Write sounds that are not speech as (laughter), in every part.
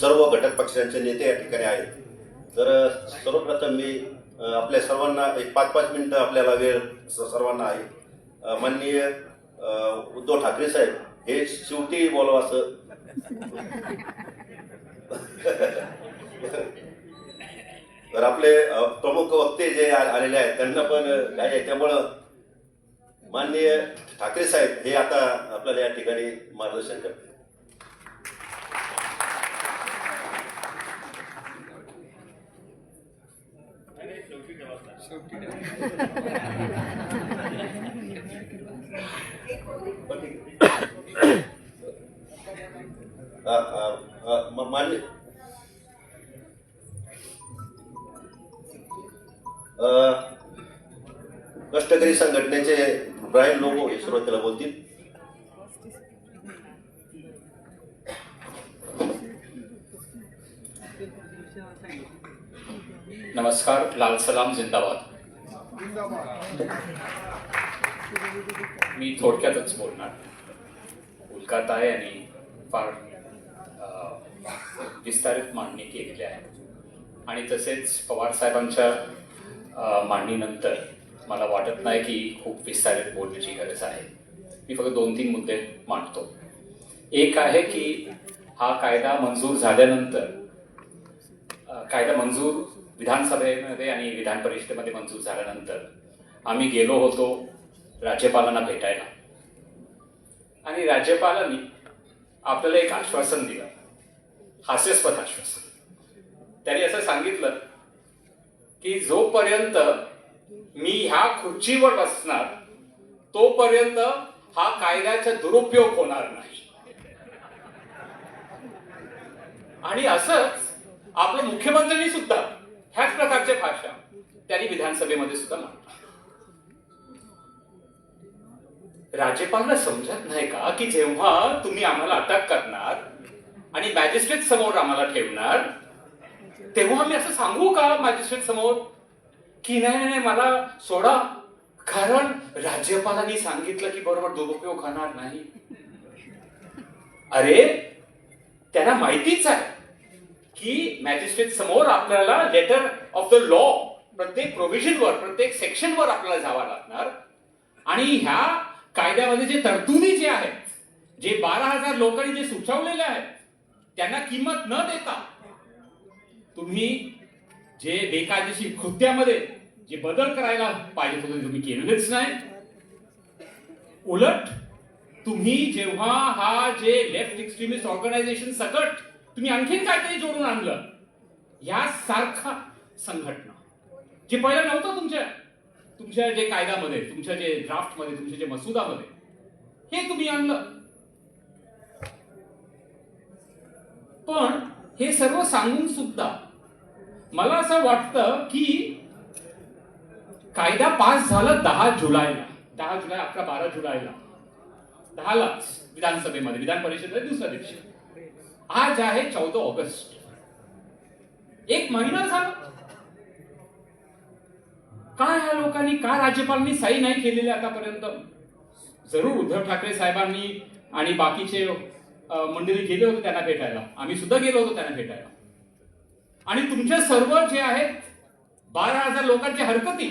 सर्व घटक पक्षांचे नेते या ठिकाणी आहेत. तर सर्वप्रथम मी आपल्या सर्वांना एक पाच पाच मिनिटं आपल्याला वेळ सर्वांना आहे. माननीय उद्धव ठाकरे साहेब हे शेवटी बोलावं असं. तर आपले प्रमुख वक्ते जे आलेले आहेत त्यांना पण काय आहे. त्यामुळं माननीय ठाकरे साहेब हे आता आपल्याला या ठिकाणी मार्गदर्शन करतील. (coughs) मान्य अ, कष्टकरी संघटनेचे ब्रायन लोगो हे सुरुवातीला बोलतील. नमस्कार लाल सलाम जिंदाबाद. मी थोडक्यातच बोलणार. उलकात आहे आणि फार विस्तारित मांडणी केलेली आहे. आणि तसेच पवार साहेबांच्या मांडणीनंतर मला वाटत नाही की खूप विस्तारित बोलण्याची गरज आहे. मी फक्त दोन तीन मुद्दे मांडतो. एक आहे की हा कायदा मंजूर झाल्यानंतर कायदा मंजूर विधानसभेमध्ये आणि विधान परिषदेमध्ये मंजूर झाल्यानंतर आम्ही गेलो होतो राज्यपालांना भेटायला. आणि राज्यपालांनी आपल्याला एक आश्वासन दिलं. हास्यास्पद आश्वासन. त्यांनी असं सांगितलं की जोपर्यंत मी ह्या खुर्चीवर बसणार तोपर्यंत हा कायद्याचा दुरुपयोग होणार नाही. आणि असंच आपल्या मुख्यमंत्र्यांनी सुद्धा ह्याच प्रकारच्या भाषा त्यांनी विधानसभेमध्ये सुद्धा मांडली. राज्यपालांना समजत नाही का की जेव्हा तुम्ही आम्हाला अटक करणार आणि मॅजिस्ट्रेट समोर आम्हाला ठेवणार तेव्हा आम्ही असं सांगू का मॅजिस्ट्रेट समोर? की नाही नाही नाही, मला सोडा. कारण राज्यपालांनी सांगितलं की बरोबर दुरुपयोग होणार नाही. अरे त्यांना माहितीच आहे. की मॅजिस्ट्रेट समोर आपल्याला लेटर ऑफ द लॉ प्रत्येक प्रोव्हिजनवर प्रत्येक सेक्शनवर आपल्याला जावं लागणार. आणि ह्या कायद्यामध्ये जे तरतुदी जे आहेत जे बारा हजार लोकांनी जे सुचवलेले आहेत त्यांना किंमत न देता तुम्ही जे बेकायदेशीर कृत्यामध्ये जे बदल करायला पाहिजे होते तुम्ही केलेलेच नाही. उलट तुम्ही जेव्हा हा जे लेफ्ट एक्स्ट्रीमिस्ट ऑर्गनायझेशन सकट तुम्ही आणखीन काहीतरी जोडून आणलं. या सारखा संघटना. जे पहिलं नव्हतं तुमच्या तुमच्या जे कायद्यामध्ये तुमच्या जे ड्राफ्टमध्ये तुमच्या जे मसुदामध्ये हे तुम्ही आणलं. पण हे सर्व सांगून सुद्धा मला असं वाटतं की कायदा पास झाला दहा जुलैला दहा जुलै अकरा बारा जुलैला. दहालाच विधानसभेमध्ये विधान परिषदेमध्ये दुसऱ्या दिवशी. आज आहे चौदा ऑगस्ट. एक महिना झाला. काय ह्या लोकांनी का राज्यपालांनी सही नाही केलेली आतापर्यंत? जरूर उद्धव ठाकरे साहेबांनी आणि बाकीचे मंडळी गेले होते त्यांना भेटायला. आम्ही सुद्धा गेलो होतो त्यांना भेटायला. आणि तुमचे सर्व जे आहेत बारा हजार लोकांची हरकती.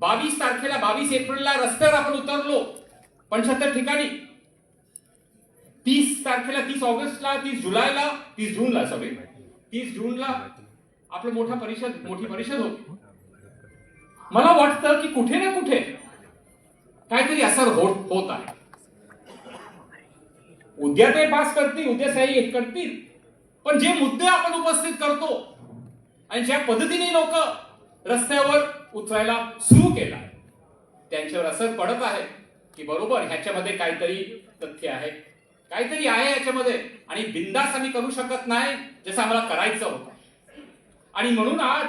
बावीस तारखेला बावीस एप्रिलला रस्त्यावर आपण उतरलो. पंच्याहत्तर ठिकाणी. तीस तारखेला तीस ऑगस्टला तीस जुलैला तीस जूनला सॉरी तीस जूनला आपलं मोठा परिषद मोठी परिषद होती. मला वाटतं की कुठे ना कुठे काहीतरी असर होत होत आहे. उद्या ते पास करतील उद्या सही करतील. पण जे मुद्दे आपण उपस्थित करतो आणि ज्या पद्धतीने लोक रस्त्यावर उतरायला सुरू केला त्यांच्यावर असर पडत आहे की बरोबर ह्याच्यामध्ये काहीतरी तथ्य आहे. काहीतरी आहे याच्यामध्ये. आणि बिंदास आम्ही करू शकत नाही जसं आम्हाला करायचं होतं. आणि म्हणून आज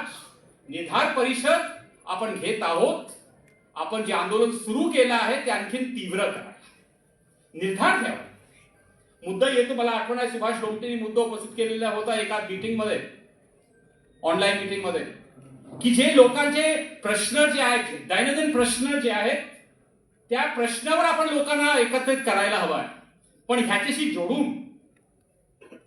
निधार परिषद आपण घेत आहोत. आपण जे आंदोलन सुरू केलं आहे ते आणखीन तीव्र करा. निर्धार ठेवा. मुद्दा येतो मला आठवण आहे सुभाष लोमटेंनी मुद्दा उपस्थित केलेला होता एका मीटिंगमध्ये ऑनलाईन मीटिंगमध्ये की जे लोकांचे प्रश्न जे आहेत दैनंदिन प्रश्न जे आहेत त्या प्रश्नावर आपण लोकांना एकत्रित करायला हवा आहे. पण ह्याच्याशी जोडून.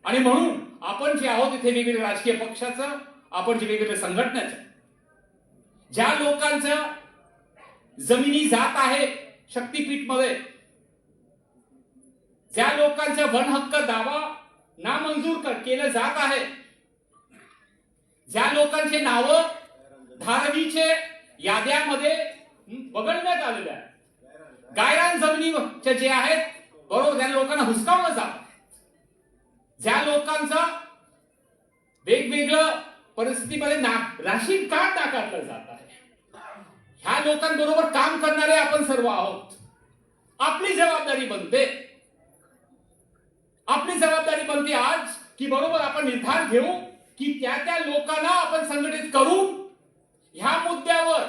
आणि म्हणून आपण जे आहोत इथे वेगवेगळ्या राजकीय पक्षाचं आपण जे वेगवेगळ्या संघटनेचं ज्या लोकांचं जमिनी जात आहे शक्तीपीठमध्ये ज्या लोकांचा वन हक्क दावा नामंजूर केलं जात आहे ज्या लोकांचे नाव धारवीचे याद्यामध्ये हं, वगळण्यात आलेले आहे गायरान जमिनीच्या जे आहेत बरोबर त्या लोकांना हुसकावलं जात ज्या लोकांचा वेगवेगळं परिस्थितीमध्ये ना राशीन का नाकारलं जात आहे. ह्या लोकांबरोबर काम करणारे आपण सर्व आहोत. आपली जबाबदारी बनते. आपली जबाबदारी बनते आज की बरोबर आपण निर्धार घेऊ की त्या त्या लोकांना आपण संघटित करू. ह्या मुद्द्यावर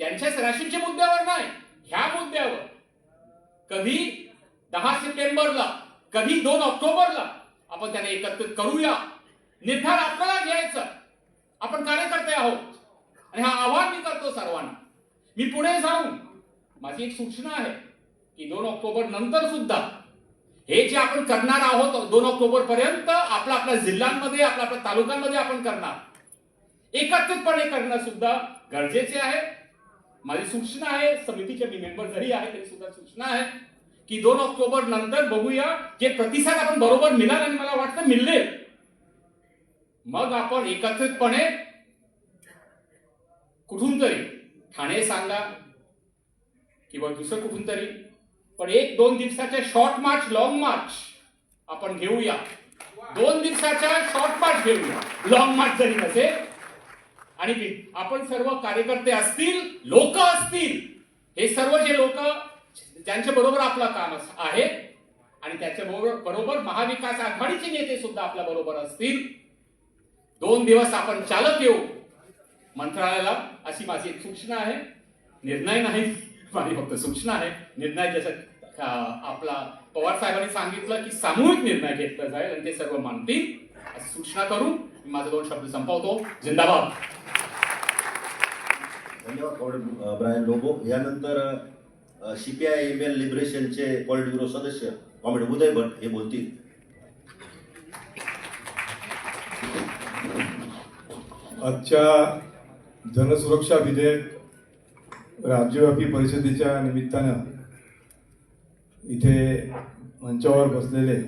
त्यांच्याच राशीच्या मुद्द्यावर नाही ह्या मुद्द्यावर कधी दहा सप्टेंबरला कधी दोन ऑक्टोबरला आपण त्यांना एकत्रित करूया. निर्धार आपल्याला घ्यायचा. आपण कार्यकर्ते आहोत. आणि हा आव्हान मी करतो सर्वांना. मी पुढे जाऊन माझी एक सूचना आहे की दोन ऑक्टोबर नंतर सुद्धा हे जे आपण करणार आहोत दोन ऑक्टोबर पर्यंत आपल्या आपल्या जिल्ह्यांमध्ये आपल्या आपल्या तालुक्यांमध्ये आपण करणार. एकत्रितपणे करणं सुद्धा गरजेचे आहे. माझी सूचना आहे समितीचे मी मेंबर जरी आहे तरी सुद्धा सूचना आहे. की दोन ऑक्टोबर नंतर बघूया जे प्रतिसाद आपण बरोबर मिळाल आणि मला वाटतं मिळले. मग आपण एकत्रितपणे कुठून तरी ठाणे सांगा किंवा दुसरं कुठून तरी पण एक दोन दिवसाच्या शॉर्ट मार्च लॉंग मार्च आपण घेऊया. दोन दिवसाच्या शॉर्ट मार्च घेऊया. लॉंग मार्च जरी नसेल आणि आपण सर्व कार्यकर्ते असतील लोक असतील हे सर्व जे लोक ज्यांच्या बरोबर आपलं काम आहे. आणि त्याच्या बरोबर बरोबर महाविकास आघाडीचे नेते सुद्धा आपल्या बरोबर असतील. दोन दिवस आपण चालत येऊ. मंत्रालयाला अशी माझी एक सूचना आहे. निर्णय नाही. माझी फक्त सूचना आहे. निर्णय जसं आपला पवार साहेबांनी सांगितलं की सामूहिक निर्णय घेतला जाईल आणि ते सर्व मानतील अशी सूचना करून मी माझे दोन शब्द संपवतो. जिंदाबाद. धन्यवाद ब्रायन लोबो. यानंतर सीपीआय एम एल लिबरेशनचे पॉलिट ब्युरो सदस्य कॉम्रेड उदय भट हे बोलतील. आजच्या जनसुरक्षा विधेयक राज्यव्यापी परिषदेच्या निमित्तानं इथे मंचावर बसलेले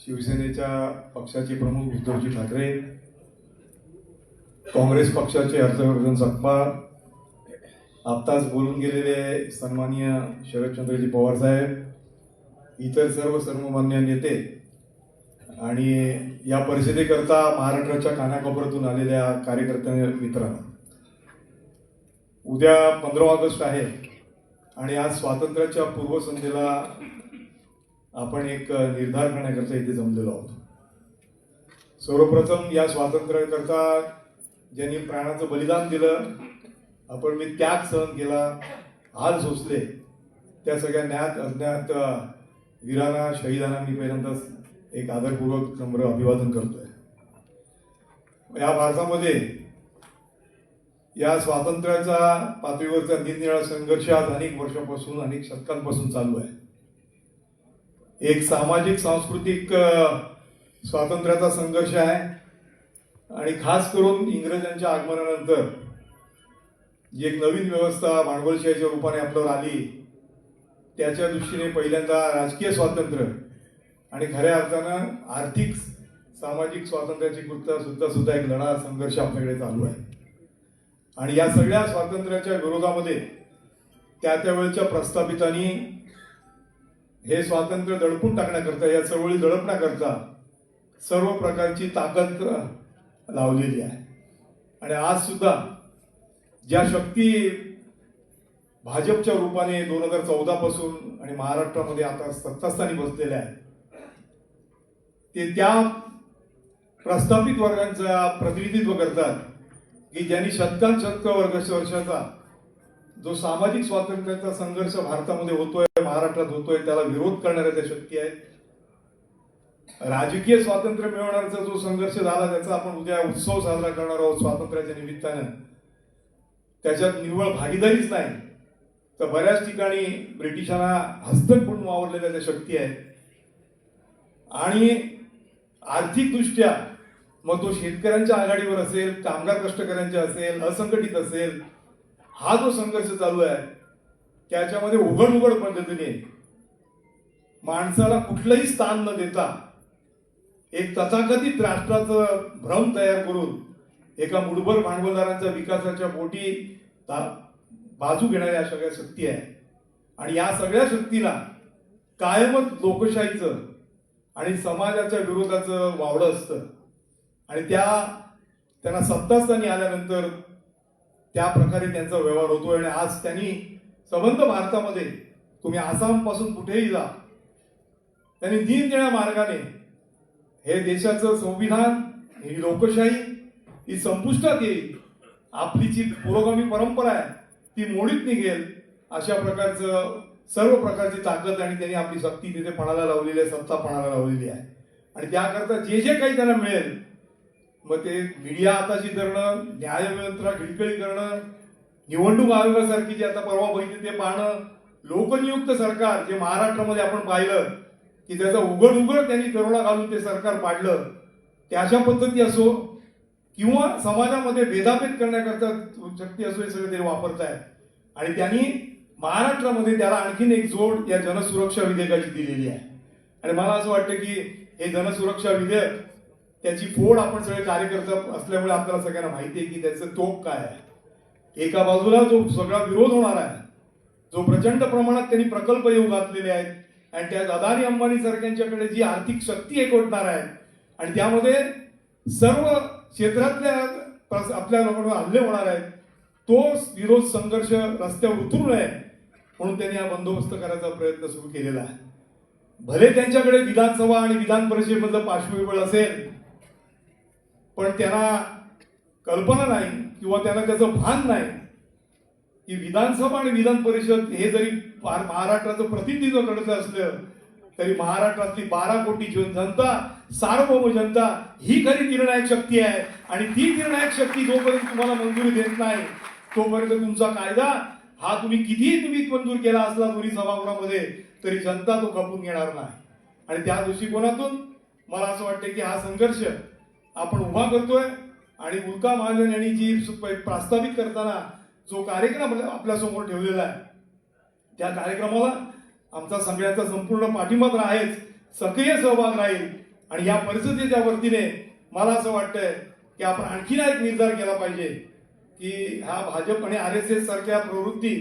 शिवसेनेच्या पक्षाचे प्रमुख उद्धवजी ठाकरे काँग्रेस पक्षाचे हर्षवर्धन सकपाळ आत्ताच बोलून गेलेले सन्माननीय शरदचंद्रजी पवार साहेब इतर सर्व सर्वमान्य नेते आणि या परिषदेकरता महाराष्ट्राच्या कानाकोपऱ्यातून आलेल्या कार्यकर्त्या मित्रांनो. उद्या पंधरा ऑगस्ट आहे आणि आज स्वातंत्र्याच्या पूर्वसंध्येला आपण एक निर्धार करण्याकरता इथे जमलेलो आहोत. सर्वप्रथम या स्वातंत्र्याकरता ज्यांनी प्राणाचं बलिदान दिलं आपण मी त्याग सहन केला. हाल सोसले त्या सगळ्या ज्ञात अज्ञात वीरांना शहीदांना मी पहिल्यांदाच एक आदरपूर्वक नम्र अभिवादन करतोय. या भारतामध्ये या स्वातंत्र्याचा पातळीवरचा निरनिराळा संघर्ष आज अनेक वर्षापासून अनेक शतकांपासून चालू आहे. एक सामाजिक सांस्कृतिक स्वातंत्र्याचा संघर्ष आहे. आणि खास करून इंग्रजांच्या आगमनानंतर जी एक नवीन व्यवस्था भांडवलशाहीच्या रूपाने आपल्यावर आली त्याच्या दृष्टीने पहिल्यांदा राजकीय स्वातंत्र्य आणि खऱ्या अर्थानं आर्थिक सामाजिक स्वातंत्र्याची गुप्ता सुद्धा सुद्धा एक लढा संघर्ष आपल्याकडे चालू आहे. आणि या सगळ्या स्वातंत्र्याच्या विरोधामध्ये त्या त्यावेळच्या प्रस्थापितांनी हे स्वातंत्र्य दडपून टाकण्याकरता या चळवळी दडपण्याकरता सर्व प्रकारची ताकद लावलेली आहे. आणि आज सुद्धा ज्या शक्ती भाजपच्या रूपाने दोन हजार चौदा पासून आणि महाराष्ट्रामध्ये आता सत्तास्थानी बसलेल्या आहेत ते त्या प्रस्थापित वर्गांचा प्रतिनिधित्व करतात की ज्यांनी शतकान शतक वर्ग वर्षाचा जो सामाजिक स्वातंत्र्याचा संघर्ष भारतामध्ये होतोय महाराष्ट्रात होतोय त्याला विरोध करणाऱ्या त्या शक्ती आहेत राजकीय स्वातंत्र्य मिळवण्याचा जो संघर्ष झाला त्याचा आपण उद्या उत्सव साजरा करणार आहोत स्वातंत्र्याच्या निमित्तानं. त्याच्यात निव्वळ भागीदारीच नाही. तर बऱ्याच ठिकाणी ब्रिटिशांना हस्तक म्हणून वावरलेल्या त्या शक्ती आहेत. आणि आर्थिकदृष्ट्या मग तो शेतकऱ्यांच्या आघाडीवर असेल कामगार कष्टकऱ्यांच्या असेल असंघटित असेल हा जो संघर्ष चालू आहे त्याच्यामध्ये उघड उघड पद्धतीने माणसाला कुठलंही स्थान न देता एक तथाकथित राष्ट्राचं भ्रम तयार करून एका मुठभर भांडवलदारांच्या विकासाच्या मोठी ता- बाजू घेणाऱ्या या सगळ्या शक्ती आहे आणि या सगळ्या शक्तीला कायमच लोकशाहीचं आणि समाजाच्या विरोधाचं वावडं असतं. आणि त्या त्यांना सत्तास्थानी आल्यानंतर त्या प्रकारे त्यांचा व्यवहार होतो आणि आज त्यांनी संबंध भारतामध्ये तुम्ही आसामपासून कुठेही जा त्यांनी दिनदिण्या मार्गाने हे देशाचं संविधान ही लोकशाही ही संपुष्टात येईल. आपली जी पुरोगामी परंपरा आहे ती मोडीत निघेल अशा प्रकारचं सर्व प्रकारची ताकद आणि त्यांनी आपली शक्ती तिथे पणाला लावलेली आहे सत्ता पणाला लावलेली आहे. आणि त्याकरता जे जे काही त्यांना मिळेल मग ते मीडिया हाताशी धरणं न्यायव्यवस्था खिळखिळी करणं निवडणूक आयोगासारखी जी आता परवा बघितली ते पाहणं लोकनियुक्त सरकार जे महाराष्ट्रामध्ये आपण पाहिलं की त्याचं उघड उघड त्यांनी करोडा घालून ते सरकार पाडलं ते अशा पद्धती असो किंवा समाजामध्ये भेदाभेद करण्याकरता शक्ती असो हे सगळे ते वापरतायत. आणि त्यांनी महाराष्ट्रामध्ये त्याला आणखीन एक जोड या जनसुरक्षा विधेयकाची दिलेली आहे. आणि मला असं वाटतं की हे जनसुरक्षा विधेयक त्याची फोड आपण सगळे कार्यकर्ता असल्यामुळे आपल्याला सगळ्यांना माहिती आहे की त्याचं तोप काय आहे. एका बाजूला जो सगळा विरोध होणार आहे जो प्रचंड प्रमाणात त्यांनी प्रकल्प येऊ घातलेले आहेत आणि त्या अदानी अंबानी सारख्यांच्याकडे जी आर्थिक शक्ती एकवटणार आहे आणि त्यामध्ये सर्व क्षेत्रातल्या आपल्या लोकांवर हल्ले होणार आहेत. तो विरोध संघर्ष रस्त्यावर उतरू नये म्हणून त्यांनी हा बंदोबस्त करायचा प्रयत्न सुरू केलेला आहे. भले त्यांच्याकडे विधानसभा आणि विधान परिषदेमधलं पार्श्वबळ असेल पण त्यांना कल्पना नाही किंवा त्यांना त्याचं भान नाही की विधानसभा आणि विधान परिषद हे जरी फार महाराष्ट्राचं प्रतिनिधित्व करायचं असलं तरी महाराष्ट्रातली बारा कोटी जनता सार्वभौम जनता ही खरी निर्णायक शक्ती आहे. आणि ती निर्णायक शक्ती जोपर्यंत तुम्हाला मंजुरी देत नाही तोपर्यंत तुमचा कायदा हा तुम्ही कितीही तुम्ही मंजूर केला असला दोन्ही सभागृहामध्ये तरी जनता तो खपून घेणार नाही. आणि त्या दृष्टिकोनातून मला असं वाटतं की हा संघर्ष आपण उभा करतोय आणि उल्का महाजन यांनी जी प्रस्तावित करताना जो कार्यक्रम आपल्यासमोर ठेवलेला आहे त्या कार्यक्रमाला आमचा सगळ्यांचा संपूर्ण पाठिंबा तर आहेच. सक्रिय सहभाग राहील. आणि या परिस्थितीच्या वतीने मला असं वाटतंय की आपण आणखीन एक निर्धार केला पाहिजे की हा भाजप आणि आर एस एस सारख्या प्रवृत्ती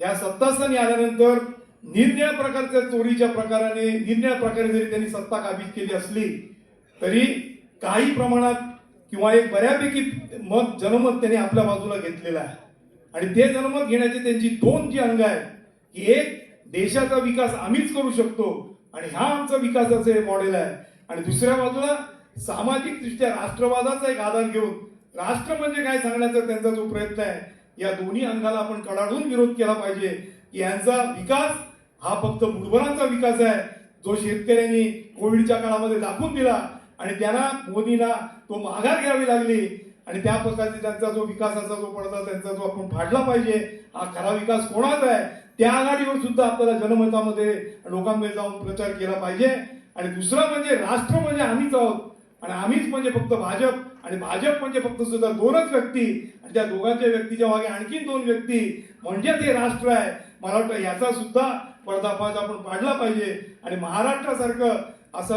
या सत्तास्थानी आल्यानंतर निरनिळ्या प्रकारच्या चोरीच्या प्रकाराने निरनिळ्या प्रकारे जरी त्यांनी सत्ता काबीज केली असली तरी काही प्रमाणात किंवा एक बऱ्यापैकी मत जनमत त्यांनी आपल्या बाजूला घेतलेलं आहे. आणि ते जनमत घेण्याची त्यांची दोन जी अंग आहेत की एक देशाचा विकास आम्हीच करू शकतो. आणि हा आमचा विकासाचं हे मॉडेल आहे. आणि दुसऱ्या बाजूला सामाजिक दृष्ट्या राष्ट्रवादाचा एक आधार घेऊन राष्ट्र म्हणजे काय सांगण्याचा त्यांचा जो प्रयत्न आहे या दोन्ही अंगाला आपण कडाडून विरोध केला पाहिजे. की यांचा विकास हा फक्त मुठभरांचा विकास आहे. जो शेतकऱ्यांनी कोविडच्या काळामध्ये दाखवून दिला आणि त्यांना मोदींना तो माघार घ्यावी लागली. आणि त्या प्रकारचे त्यांचा जो विकासाचा जो पडदा त्यांचा जो आपण फाडला पाहिजे हा खरा विकास कोणाचा आहे? त्या आघाडीवर सुद्धा आपल्याला जनमतामध्ये लोकांमध्ये जाऊन प्रचार केला पाहिजे. आणि दुसरं म्हणजे राष्ट्र म्हणजे आम्हीच आहोत. आणि आम्हीच म्हणजे फक्त भाजप. आणि भाजप म्हणजे फक्त सुद्धा दोनच व्यक्ती. आणि त्या दोघांच्या व्यक्तीच्या मागे आणखीन दोन व्यक्ती. म्हणजे ते राष्ट्र आहे. मला वाटतं याचा सुद्धा पर्दाफाश आपण पाडला पाहिजे. आणि महाराष्ट्रासारखं असं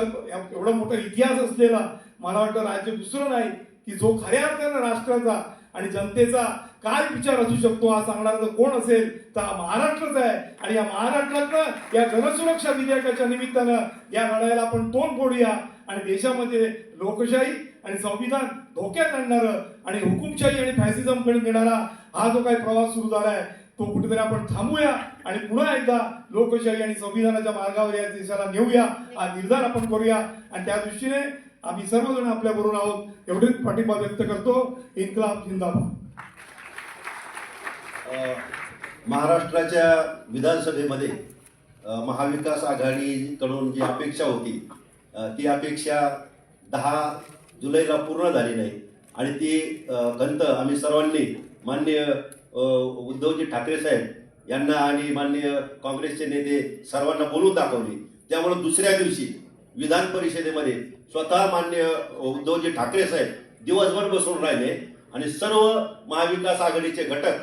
एवढा मोठा इतिहास असलेला मला वाटतं राज्य दुसरं नाही की जो खऱ्या अर्थानं राष्ट्राचा आणि जनतेचा काय विचार असू शकतो? हा सांगणारा जर कोण असेल? तर हा महाराष्ट्रच आहे. आणि या महाराष्ट्रातनं या जनसुरक्षा विधेयकाच्या निमित्तानं या लढाईला आपण तोंड फोडूया. आणि देशामध्ये लोकशाही आणि संविधान धोक्यात आणणार आणि हुकुमशाही आणि फॅसिझमकडे नेणारा हा जो काही प्रवास सुरू झाला आहे तो कुठेतरी आपण थांबूया आणि पुन्हा एकदा लोकशाही आणि संविधानाच्या मार्गावर या देशाला नेऊया. हा निर्धार आपण करूया. आणि त्या दृष्टीने आम्ही सर्वजण आपल्या बरोबर आहोत. एवढेच पाठिंबा व्यक्त करतो. इन्कलाब जिंदाबाद. महाराष्ट्राच्या विधानसभेमध्ये महाविकास आघाडीकडून जी अपेक्षा होती ती अपेक्षा दहा जुलैला पूर्ण झाली नाही. आणि ती खंत आम्ही सर्वांनी माननीय उद्धवजी ठाकरे साहेब यांना आणि माननीय काँग्रेसचे नेते सर्वांना बोलून दाखवली. त्यामुळे दुसऱ्या दिवशी विधान परिषदेमध्ये स्वतः मान्य उद्धवजी ठाकरे साहेब दिवसभर बसून राहिले. आणि सर्व महाविकास आघाडीचे घटक